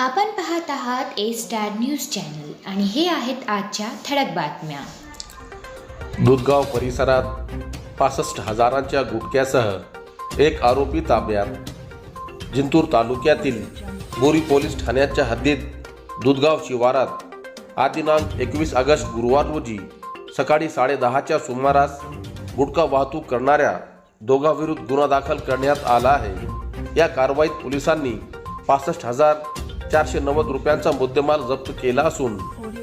आपण पाहत आहात ए स्टार न्यूज चॅनल आणि हे आहेत आजच्या ठळक बातम्या. दुधगाव परिसरात पासष्ट हजारांच्या गुटख्यासह एक आरोपी ताब्यात. जिंतूर तालुक्यातील बोरी पोलीस ठाण्याच्या हद्दीत दुधगाव शिवारात आज दिनांक एकवीस ऑगस्ट गुरुवार रोजी सकाळी साडेदहाच्या सुमारास गुटखा वाहतूक करणाऱ्या दोघांविरुद्ध गुन्हा दाखल करण्यात आला आहे. या कारवाईत पोलिसांनी पासष्ट हजार चारशे नव्वद रुपयांचा मुद्देमाल जप्त केला असून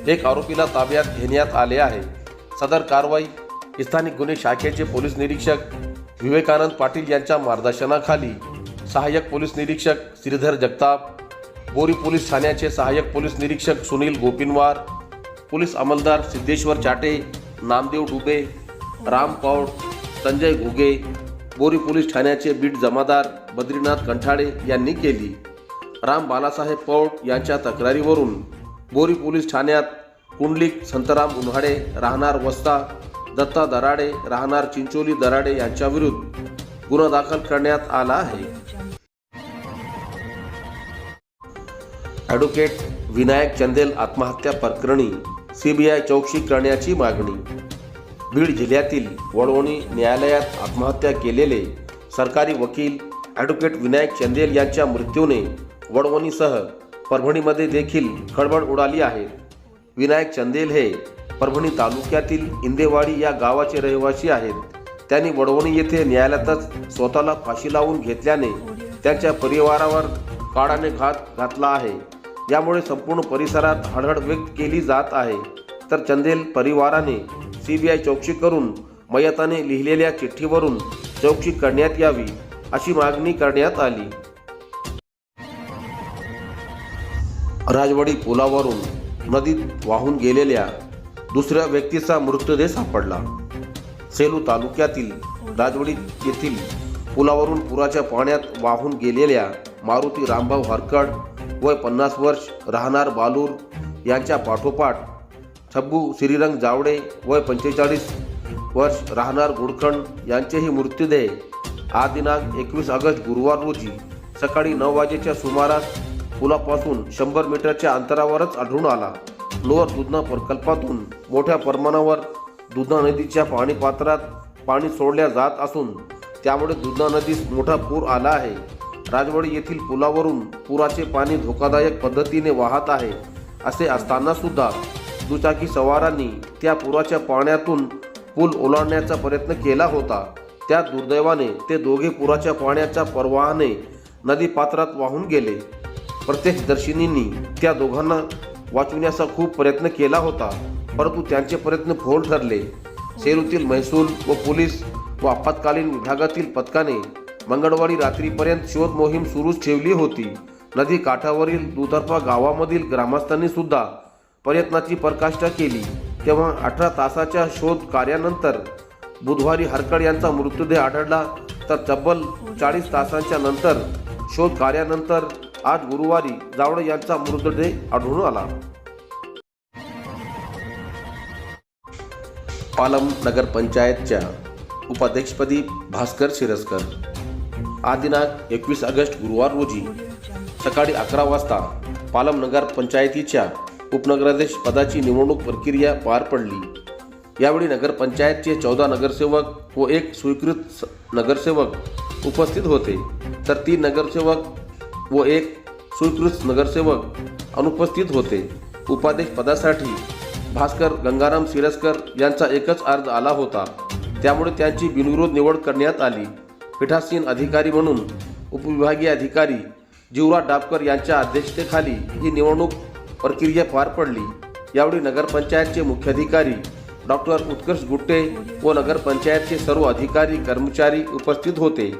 एक आरोपीला ताब्यात घेण्यात आले आहे. सदर कारवाई स्थानिक गुन्हे शाखेचे पोलीस निरीक्षक विवेकानंद पाटील यांच्या मार्गदर्शनाखाली सहाय्यक पोलीस निरीक्षक श्रीधर जगताप बोरी पोलीस ठाण्याचे सहाय्यक पोलीस निरीक्षक सुनील गोपिनवार पोलीस अंमलदार सिद्धेश्वर चाटे नामदेव डुबे राम पौड संजय घुगे बोरी पोलीस ठाण्याचे बीट जमादार बद्रीनाथ कंठाळे यांनी केली. राम बालासाहेब पौट यांच्या तक्रारीवरून बोरी पोलीस ठाण्यात कुंडलिक संतराम उन्हाडे राहणार वस्ता दत्ता दराडे राहणार चिंचोली दराडे यांच्याविरुद्ध गुन्हा दाखल करण्यात आला आहे. ॲडव्होकेट विनायक चंदेल आत्महत्या प्रकरणी सीबीआय चौकशी करण्याची मागणी. बीड जिल्ह्यातील वडवणी न्यायालयात आत्महत्या केलेले सरकारी वकील ॲडव्होकेट विनायक चंदेल यांच्या मृत्यूने वडवणीसह परभणीमध्ये देखील खळबळ उडाली आहे. विनायक चंदेल हे परभणी तालुक्यातील इंदेवाडी या गावाचे रहिवासी आहेत. त्यांनी वडवणी येथे न्यायालयातच स्वतःला फाशी लावून घेतल्याने त्यांच्या परिवारावर काळाने घात घातला आहे. यामुळे संपूर्ण परिसरात हळहळ व्यक्त केली जात आहे. तर चंदेल परिवाराने सी बी आय चौकशी करून मयताने लिहिलेल्या चिठ्ठीवरून चौकशी करण्यात यावी अशी मागणी करण्यात आली. राजवाडी पुलावरून नदीत वाहून गेलेल्या दुसऱ्या व्यक्तीचा मृतदेह सापडला. सेलू तालुक्यातील राजवाडी येथील पुलावरून पुराच्या पाण्यात वाहून गेलेल्या मारुती रामभाऊ हरकड वय पन्नास वर्ष राहणार बालूर यांच्या पाठोपाठ छब्बू श्रीरंग जावडे वय पंचेचाळीस वर्ष राहणार गुडखंड यांचेही मृत्यूदेह आज दिनांक एकवीस ऑगस्ट गुरुवार रोजी सकाळी नऊ वाजेच्या सुमारास पुलापासून शंभर मीटरच्या अंतरावरच आढळून आला. लोअर दुधना प्रकल्पातून मोठ्या प्रमाणावर दुधना नदीच्या पाणी पात्रात पाणी सोडल्या जात असून त्यामुळे दुधना नदीस मोठा पूर आला आहे. राजवाडी येथील पुलावरून पुराचे पाणी धोकादायक पद्धतीने वाहत आहे असे असताना सुद्धा दुचाकी सवारांनी त्या पुराच्या पाण्यातून पूल ओलांडण्याचा प्रयत्न केला होता. त्या दुर्दैवाने ते दोघे पुराच्या पाण्याच्या प्रवाहाने नदी पात्रात वाहून गेले. प्रत्यक्षदर्शिनींनी त्या दोघांना वाचविण्याचा खूप प्रयत्न केला होता परंतु त्यांचे प्रयत्न फोल ठरले. सेलूतील महसूल व पोलीस व आपत्कालीन विभागातील पथकाने मंगळवारी रात्रीपर्यंत शोध मोहीम सुरूच ठेवली होती. नदी काठावरील दुतर्फा गावामधील ग्रामस्थांनी सुद्धा प्रयत्नाची पराकाष्ठा केली. तेव्हा अठरा तासाच्या शोध कार्यानंतर बुधवारी हरकड यांचा मृतदेह आढळला. तर तब्बल चाळीस तासांच्या नंतर शोध कार्यानंतर आज गुरुवारी जावडे यांचा मृतदेह आढळून आला. पालम नगरपंचायतच्या उपाध्यक्षपदी भास्कर शिरस्कर. आज दिनांक एकवीस ऑगस्ट गुरुवार रोजी सकाळी अकरा वाजता पालम नगर पंचायतीच्या उपनगराध्यक्ष पदाची निवडणूक प्रक्रिया पार पडली. यावेळी नगरपंचायतचे चौदा नगरसेवक व एक स्वीकृत नगरसेवक उपस्थित होते. तर तीन नगरसेवक व एक सुकृत नगरसेवक अनुपस्थित होते. उपाध्यक्ष पदासाठी भास्कर गंगाराम सिरस्कर यांचा एकच अर्ज आला होता. त्यामुळे त्यांची बिनविरोध निवड करण्यात आली. पीठासीन अधिकारी म्हणून उपविभागीय अधिकारी जीवराज डापकर यांच्या अध्यक्षतेखाली ही निवडणूक प्रक्रिया पार पडली. यावेळी नगरपंचायतचे मुख्याधिकारी डॉक्टर उत्कर्ष गुट्टे व नगरपंचायतचे सर्व अधिकारी कर्मचारी उपस्थित होते.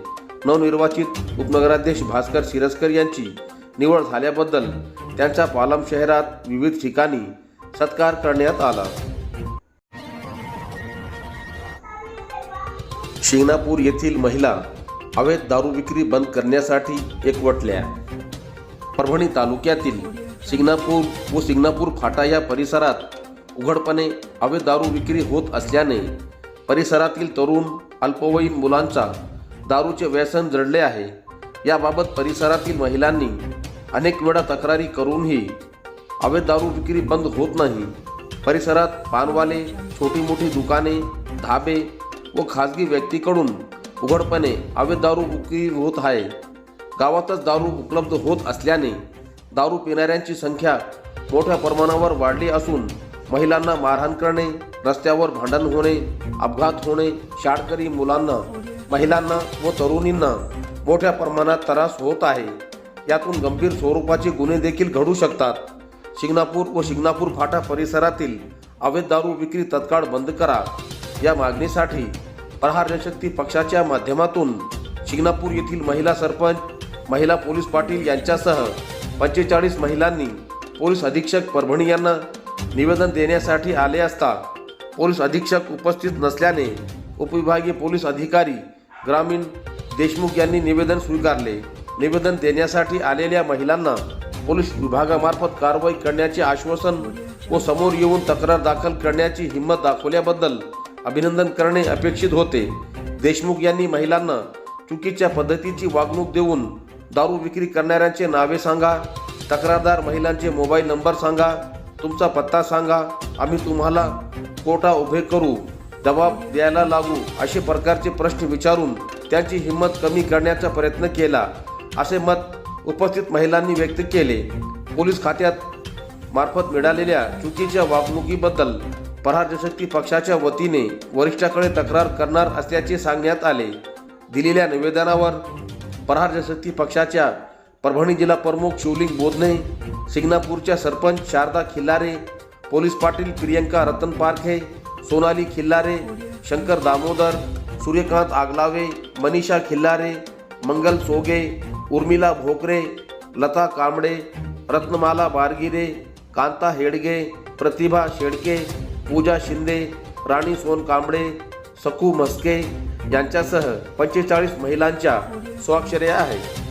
नवनिर्वाचित उपनगराध्यक्ष भास्कर शिरसकर यांची निवड झाल्याबद्दल त्यांचा पालम शहरात विविध ठिकाणी सत्कार करण्यात आला. शिंगणापूर येथील महिला अवैध दारू विक्री बंद करण्यासाठी एकवटल्या. परभणी तालुक्यातील सिंगणापूर व सिंगणापूर फाटा या परिसरात उघडपणे अवैध दारू विक्री होत असल्याने परिसरातील तरुण अल्पवयीन मुलांचा दारूचे व्यसन जडले आहे. याबाबत परिसरातील महिलांनी अनेक वेळा तक्रारी करूनही अवैध दारू विक्री बंद होत नाही. परिसरात पानवाले छोटी मोठी दुकाने धाबे व खाजगी व्यक्तीकडून उघडपणे अवैध दारू विक्री होत आहे. गावातच दारू उपलब्ध होत असल्याने दारू पिणाऱ्यांची संख्या मोठ्या प्रमाणावर वाढली असून महिलांना मारहाण करणे रस्त्यावर भांडण होणे अपघात होणे शाळकरी मुलांना महिलांना व तरुणींना मोठ्या प्रमाणात त्रास होत आहे. यातून गंभीर स्वरूपाचे गुन्हे देखील घडू शकतात. शिंगणापूर व शिंगणापूर फाटा परिसरातील अवैध दारू विक्री तत्काळ बंद करा. या मागणीसाठी प्रहार जनशक्ती पक्षाच्या माध्यमातून शिंगणापूर येथील महिला सरपंच महिला पोलीस पाटील यांच्यासह पंचेचाळीस महिलांनी पोलीस अधीक्षक परभणी यांना निवेदन देण्यासाठी आले असता पोलीस अधीक्षक उपस्थित नसल्याने उपविभागीय पोलीस अधिकारी ग्रामीण देशमुख यांनी निवेदन स्वीकारले. निवेदन देण्यासाठी आलेल्या महिलांना पोलीस विभागामार्फत कारवाई करण्याचे आश्वासन व समोर येऊन तक्रार दाखल करण्याची हिंमत दाखवल्याबद्दल अभिनंदन करणे अपेक्षित होते. देशमुख यांनी महिलांना चुकीच्या पद्धतीची वागणूक देऊन दारू विक्री करणाऱ्यांचे नावे सांगा तक्रारदार महिलांचे मोबाईल नंबर सांगा तुमचा पत्ता सांगा आम्ही तुम्हाला कोटा उभे करू? जबाब द्यायला लागू असे प्रकारचे प्रश्न विचारून त्यांची हिंमत कमी करण्याचा प्रयत्न केला असे मत उपस्थित महिलांनी व्यक्त केले. पोलीस खात्यात मार्फत मिळालेल्या चुकीच्या वागणुकीबद्दल प्रहार जनशक्ती पक्षाच्या वतीने वरिष्ठाकडे तक्रार करणार असल्याचे सांगण्यात आले. दिलेल्या निवेदनावर प्रहार जनशक्ती पक्षाच्या परभणी जिल्हा प्रमुख शिवलिंग बोधने सिंगणापूरच्या सरपंच शारदा खिल्लारे पोलीस पाटील प्रियंका रतन पारखे सोनाली खिल्लारे शंकर दामोदर सूर्यकांत आगलावे मनीषा खिल्लारे मंगल सोगे उर्मिला भोकरे लता कांबळे रत्नमाला बारगिरे कांता हेडगे प्रतिभा शेडके पूजा शिंदे राणी सोन कांबळे सकू मस्के यांच्यासह पंचेचाळीस महिलांच्या स्वाक्षर्या आहेत.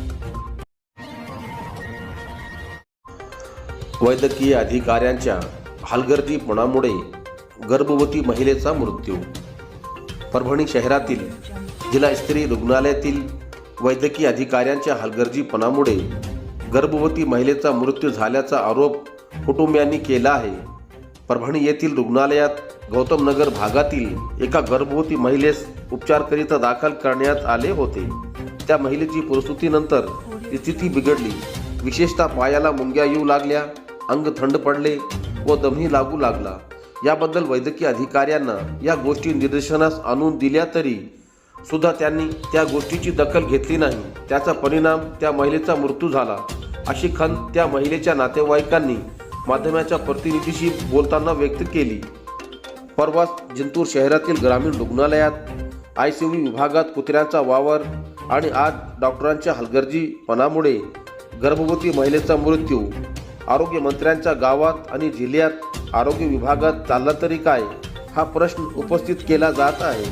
वैद्यकीय अधिकाऱ्यांच्या हलगर्जीपणामुळे गर्भवती महिलेचा मृत्यू. परभणी शहरातील जिल्हास्तरीय रुग्णालयातील वैद्यकीय अधिकाऱ्यांच्या हलगर्जीपणामुळे गर्भवती महिलेचा मृत्यू झाल्याचा आरोप कुटुंबियांनी केला आहे. परभणी येथील रुग्णालयात गौतम नगर भागातील एका गर्भवती महिलेस उपचारकरिता दाखल करण्यात आले होते. त्या महिलेची प्रसूतीनंतर स्थिती बिघडली. विशेषतः पायाला मुंग्या येऊ लागल्या अंग थंड पडले व दमही लागू लागला. याबद्दल वैद्यकीय अधिकाऱ्यांना या गोष्टी निदर्शनास आणून दिल्या तरी सुद्धा त्यांनी त्या गोष्टीची दखल घेतली नाही. त्याचा परिणाम त्या महिलेचा मृत्यू झाला. अशी खंत त्या महिलेच्या नातेवाईकांनी माध्यमाच्या प्रतिनिधीशी बोलताना व्यक्त केली. परवास जिंतूर शहरातील ग्रामीण रुग्णालयात आय सी यू विभागात कुत्र्यांचा वावर आणि आज डॉक्टरांच्या हलगर्जीपणामुळे गर्भवती महिलेचा मृत्यू आरोग्यमंत्र्यांच्या गावात आणि जिल्ह्यात आरोग्य विभागात चालला तरी काय? हा प्रश्न उपस्थित केला जात आहे.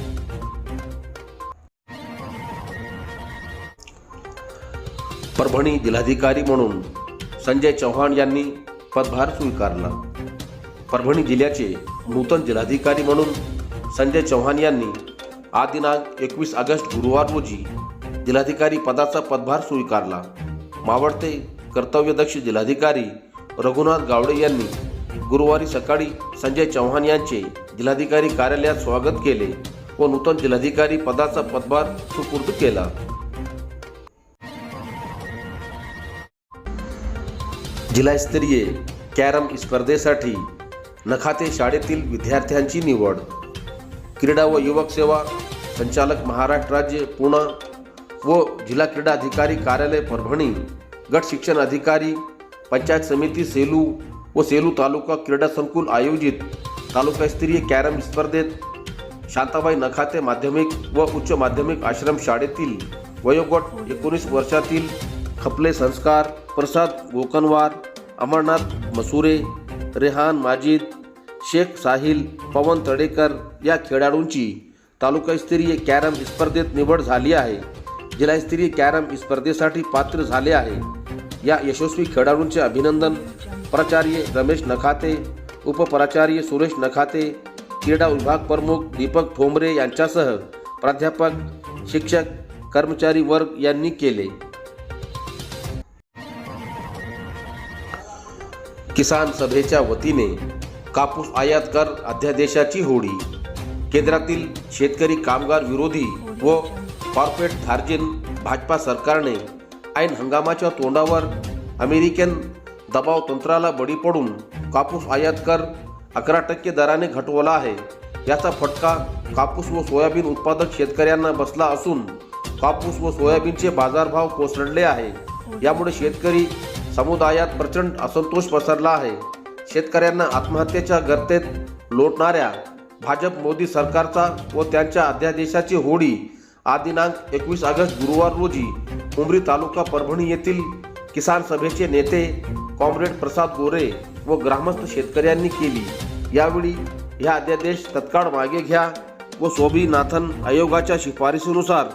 परभणी जिल्हाधिकारी म्हणून संजय चव्हाण यांनी पदभार स्वीकारला. परभणी जिल्ह्याचे नूतन जिल्हाधिकारी म्हणून संजय चव्हाण यांनी आज दिनांक एकवीस ऑगस्ट गुरुवार रोजी जिल्हाधिकारी पदाचा पदभार स्वीकारला. मावळते कर्तव्यदक्ष जिल्हाधिकारी रघुनाथ गावडे यांनी गुरुवारी सकाळी संजय चव्हाण यांचे जिल्हाधिकारी कार्यालयात स्वागत केले व नूतन जिल्हाधिकारी पदाचा पदभार सुपूर्द केला. जिल्हास्तरीय कॅरम स्पर्धेसाठी नखाते शाळेतील विद्यार्थ्यांची निवड. क्रीडा व युवक सेवा संचालक महाराष्ट्र राज्य पुणे व जिल्हा क्रीडा अधिकारी कार्यालय परभणी गट शिक्षण अधिकारी पंचायत समिती सेलू व सेलू तालुका क्रीडा संकुल आयोजित तालुकास्तरीय कॅरम स्पर्धेत शांताबाई नखाते माध्यमिक व उच्च माध्यमिक आश्रम शाळेतील वयोगट एकोणीस वर्षातील खपले संस्कार प्रसाद गोकनवार अमरनाथ मसुरे रेहान माजिद शेख साहिल पवन तडेकर या खेळाडूंची तालुकास्तरीय कॅरम स्पर्धेत निवड झाली आहे. जिल्हास्तरीय कॅरम स्पर्धेसाठी पात्र झाले आहे. या यशस्वी खेळाडूंचे अभिनंदन प्राचार्य रमेश नखाते उपप्राचार्य सुरेश नखाते क्रीडा विभाग प्रमुख दीपक ठोंबरे यांच्यासह प्राध्यापक शिक्षक कर्मचारी वर्ग यांनी केले. किसान सभेच्या वतीने कापूस आयात कर अध्यादेशाची होडी. केंद्रातील शेतकरी कामगार विरोधी व कॉर्पोरेट धार्जिन भाजपा सरकारने ऐन हंगामाच्या तोंडावर अमेरिकन दबाव तंत्राला बळी पडून कापूस आयात कर अकरा टक्के दराने घटवला आहे. याचा फटका कापूस व सोयाबीन उत्पादक शेतकऱ्यांना बसला असून कापूस व सोयाबीनचे बाजारभाव कोसळले आहे. यामुळे शेतकरी समुदायात प्रचंड असंतोष पसरला आहे. शेतकऱ्यांना आत्महत्येच्या गर्तेत लोटणाऱ्या भाजप मोदी सरकारचा व त्यांच्या अध्यादेशाची होडी आज दिनांक एकवीस ऑगस्ट गुरुवार रोजी उमरी तालुका परभणी येथील किसान सभेचे नेते कॉम्रेड प्रसाद गोरे व ग्रामस्थ शेतकऱ्यांनी केली. यावेळी ह्या अध्यादेश तत्काळ मागे घ्या व स्वामीनाथन आयोगाच्या शिफारसीनुसार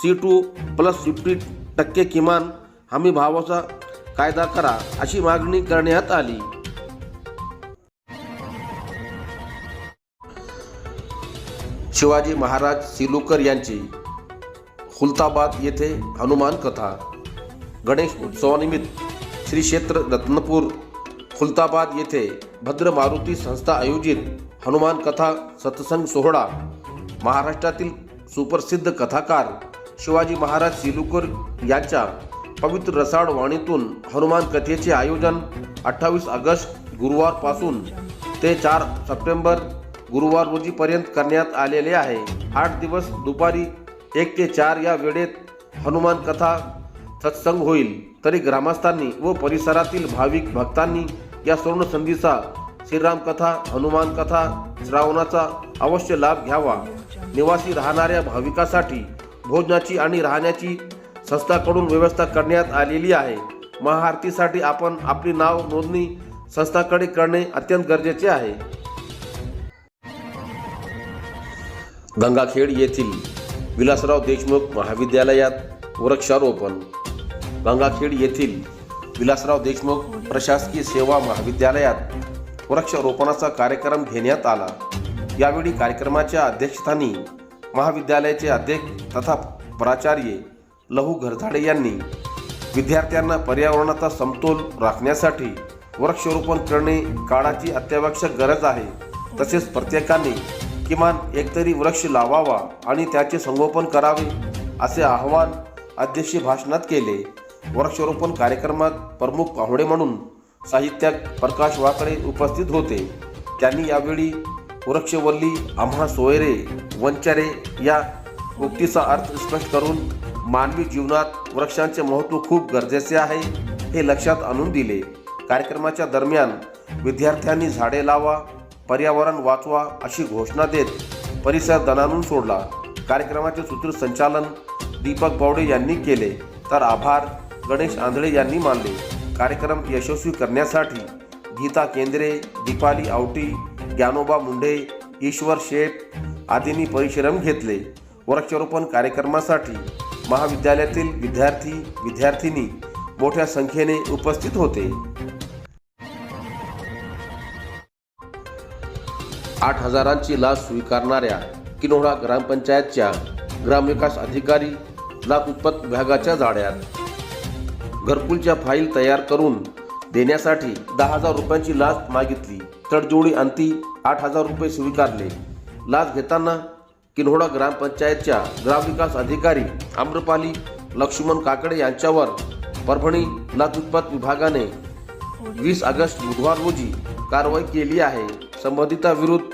सी टू प्लस फिफ्टी टक्के किमान हमी भावाचा कायदा करा अशी मागणी करण्यात आली. शिवाजी महाराज सिलुकर यांची हुलताबाद येथे हनुमान कथा गणेश उत्सवानिमित्त श्री क्षेत्र रत्नपूर खुलताबाद येथे भद्र मारुती संस्था आयोजित हनुमान कथा सत्संग सोहळा. महाराष्ट्रातील सुप्रसिद्ध कथाकार शिवाजी महाराज सिलुकर यांच्या पवित्र रसाळ वाणीतून हनुमान कथेचे आयोजन अठ्ठावीस ऑगस्ट गुरुवारपासून ते चार सप्टेंबर गुरुवार रोजीपर्यंत करण्यात आलेले आहे. आठ दिवस दुपारी एक ते चार या वेळेत हनुमान कथा सत्संग होईल तरी ग्रामस्थांनी व परिसरातील भाविक भक्तांनी या सुवर्ण संधीचा श्रीराम कथा हनुमान कथा श्रावणाचा अवश्य लाभ घ्यावा. निवासी राहणाऱ्या भाविकासाठी भोजनाची आणि राहण्याची संस्थाकडून व्यवस्था करण्यात आलेली आहे. महाआरतीसाठी आपण आपली नाव नोंदणी संस्थाकडे करणे अत्यंत गरजेचे आहे. गंगाखेड येथील विलासराव देशमुख महाविद्यालयात वृक्षारोपण गंगाखेड येथील विलासराव देशमुख प्रशासकीय सेवा महाविद्यालयात वृक्षारोपणाचा कार्यक्रम घेण्यात आला. यावेळी कार्यक्रमाच्या अध्यक्षस्थानी महाविद्यालयाचे अध्यक्ष तथा प्राचार्य लहू घरझाडे यांनी विद्यार्थ्यांना पर्यावरणाचा समतोल राखण्यासाठी वृक्षारोपण करणे काळाची अत्यावश्यक गरज आहे. तसेच प्रत्येकाने किमान एकतरी वृक्ष लावावा आणि त्याचे संगोपन करावे असे आवाहन अध्यक्ष भाषणात केले. वृक्षारोपण कार्यक्रमात प्रमुख पाहुणे म्हणून साहित्यक प्रकाश वाकडे उपस्थित होते. त्यांनी यावेळी वृक्षवल्ली आम्हा सोयरे वंचारे या उक्तीचा अर्थ स्पष्ट करून मानवी जीवनात वृक्षांचे महत्त्व खूप गरजेचे आहे हे लक्षात आणून दिले. कार्यक्रमाच्या दरम्यान विद्यार्थ्यांनी झाडे लावा पर्यावरण वाचवा अशी घोषणा देत परिसर दणानून सोडला. कार्यक्रमाचे सूत्रसंचालन दीपक बावडे यांनी केले. तर आभार. गणेश आंधळे यांनी मानले. कार्यक्रम यशस्वी करण्यासाठी गीता केंद्रे दीपाली आवटी ज्ञानोबा मुंडे ईश्वर शेठ आदींनी परिश्रम घेतले. वृक्षारोपण कार्यक्रमासाठी महाविद्यालयातील विद्यार्थी विद्यार्थिनी मोठ्या संख्येने उपस्थित होते. आठ हजारांची लाच स्वीकारणाऱ्या किनोळा ग्रामपंचायतच्या ग्रामविकास अधिकारी लाचलुचपत विभागाच्या जाळ्यात घरकुलच्या फाईल तयार करून देण्यासाठी दहा हजार रुपयांची लाच मागितली. तडजोडी अंती आठ हजार रुपये स्वीकारले. लाच घेताना किन्होडा ग्रामपंचायतच्या ग्रामविकास अधिकारी आम्रपाली लक्ष्मण काकडे यांच्यावर परभणी लाचलुचपत विभागाने वीस ऑगस्ट बुधवार रोजी कारवाई केली आहे. संबंधिताविरुद्ध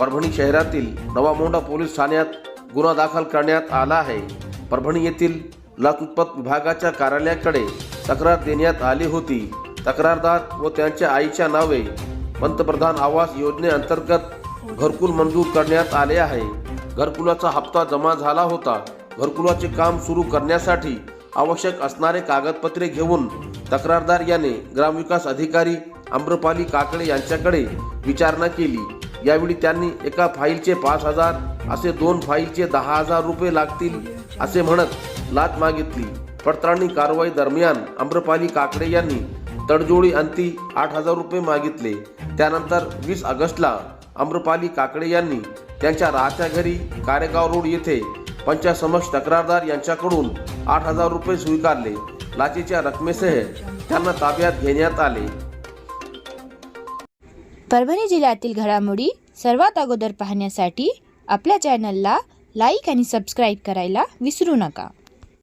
परभणी शहरातील नवामोंडा पोलीस ठाण्यात गुन्हा दाखल करण्यात आला आहे. परभणी येथील लाचलुचपत विभागाच्या कार्यालयाकडे तक्रार देण्यात आली होती. तक्रारदार व त्यांच्या आईच्या नावे पंतप्रधान आवास योजनेअंतर्गत घरकुल मंजूर करण्यात आले आहे. घरकुलाचा हप्ता जमा झाला होता. घरकुलाचे काम सुरू करण्यासाठी आवश्यक असणारे कागदपत्रे घेऊन तक्रारदार याने ग्रामविकास अधिकारी आम्रपाली काकडे यांच्याकडे विचारणा केली. यावेळी त्यांनी एका फाईलचे पाच हजार असे दोन फाईलचे दहा हजार रुपये लागतील असे म्हणत लाच मागितली. पडताळणी कारवाई दरम्यान आम्रपाली काकडे यांनी तडजोडी अंती आठ हजार रुपये मागितले. त्यानंतर वीस ऑगस्टला आम्रपाली काकडे यांनी त्यांच्या राहत्या घरी कारेगाव रोड येथे पंचासमक्ष तक्रारदार यांच्याकडून आठ हजार रुपये स्वीकारले. लाचेच्या रकमेसह त्यांना ताब्यात घेण्यात आले. परभणी जिल्ह्यातील घडामोडी सर्वात अगोदर पाहण्यासाठी आपल्या चॅनलला लाईक आणि सबस्क्राईब करायला विसरू नका.